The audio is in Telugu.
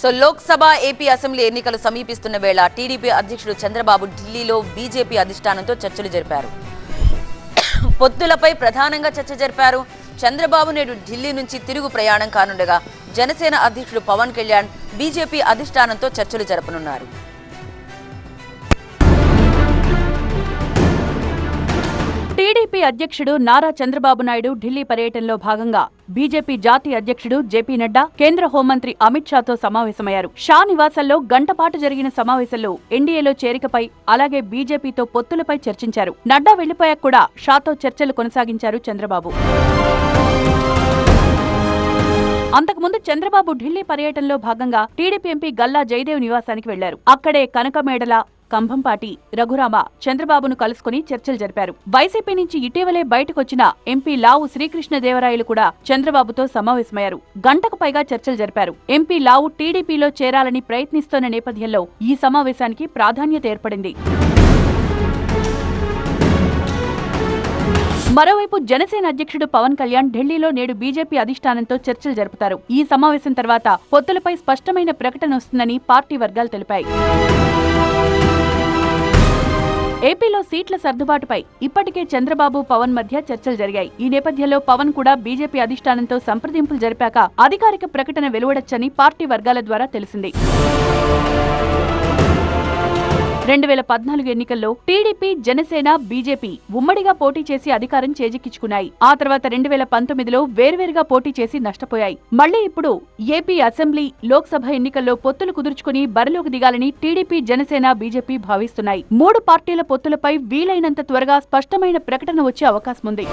సో లోక్సభ ఏపీ అసెంబ్లీ ఎన్నికలు సమీపిస్తున్న వేళ టీడీపీ అధ్యక్షుడు చంద్రబాబు ఢిల్లీలో బీజేపీ అధిష్టానంతో చర్చలు జరిపారు. పొత్తులపై ప్రధానంగా చర్చ జరిపారు. చంద్రబాబు నేడు ఢిల్లీ నుంచి తిరుగు ప్రయాణం కానుండగా జనసేన అధ్యక్షుడు పవన్ కళ్యాణ్ బీజేపీ అధిష్టానంతో చర్చలు జరపనున్నారు. టీడీపీ అధ్యక్షుడు నారా చంద్రబాబు నాయుడు ఢిల్లీ పర్యటనలో భాగంగా బీజేపీ జాతీయ అధ్యక్షుడు జేపీ నడ్డా కేంద్ర హోంమంత్రి అమిత్ షాతో సమావేశమయ్యారు. షా నివాసంలో గంటపాటు జరిగిన సమావేశంలో ఎన్డీఏలో చేరికపై అలాగే బీజేపీతో పొత్తులపై చర్చించారు. నడ్డా వెళ్ళిపోయాక కూడా షాతో చర్చలు కొనసాగించారు చంద్రబాబు. అంతకుముందు చంద్రబాబు ఢిల్లీ పర్యటనలో భాగంగా టీడీపీ ఎంపీ గల్లా జయదేవ్ నివాసానికి వెళ్ళారు. అక్కడే కనకమేడల కంభంపాటి రఘురామ చంద్రబాబును కలుసుకుని చర్చలు జరిపారు. వైసీపీ నుంచి ఇటీవలే బయటకొచ్చిన ఎంపీ లావు శ్రీకృష్ణదేవరాయలు కూడా చంద్రబాబుతో సమావేశమయ్యారు. గంటకు పైగా చర్చలు జరిపారు. ఎంపీ లావు టీడీపీలో చేరాలని ప్రయత్నిస్తోన్న నేపథ్యంలో ఈ సమావేశానికి ప్రాధాన్యత ఏర్పడింది. మరోవైపు జనసేన అధ్యక్షుడు పవన్ కళ్యాణ్ ఢిల్లీలో నేడు బీజేపీ అధిష్టానంతో చర్చలు జరుపుతారు. ఈ సమావేశం తర్వాత పొత్తులపై స్పష్టమైన ప్రకటన వస్తుందని పార్టీ వర్గాలు తెలిపాయి. ఏపీలో సీట్ల సర్దుబాటుపై ఇప్పటికే చంద్రబాబు పవన్ మధ్య చర్చలు జరిగాయి. ఈ నేపథ్యంలో పవన్ కూడా బీజేపీ అధిష్టానంతో సంప్రదింపులు జరిపాక అధికారిక ప్రకటన వెలువడొచ్చని పార్టీ వర్గాల ద్వారా తెలిసింది. రెండు వేల పద్నాలుగు ఎన్నికల్లో టీడీపీ జనసేన బీజేపీ ఉమ్మడిగా పోటీ చేసి అధికారం చేజిక్కించుకున్నాయి. ఆ తర్వాత రెండు వేల పంతొమ్మిదిలో వేర్వేరుగా పోటీ చేసి నష్టపోయాయి. మళ్ళీ ఇప్పుడు ఏపీ అసెంబ్లీ లోక్సభ ఎన్నికల్లో పొత్తులు కుదుర్చుకుని బరిలోకి దిగాలని టీడీపీ జనసేన బీజేపీ భావిస్తున్నాయి. మూడు పార్టీల పొత్తులపై వీలైనంత త్వరగా స్పష్టమైన ప్రకటన వచ్చే అవకాశం ఉంది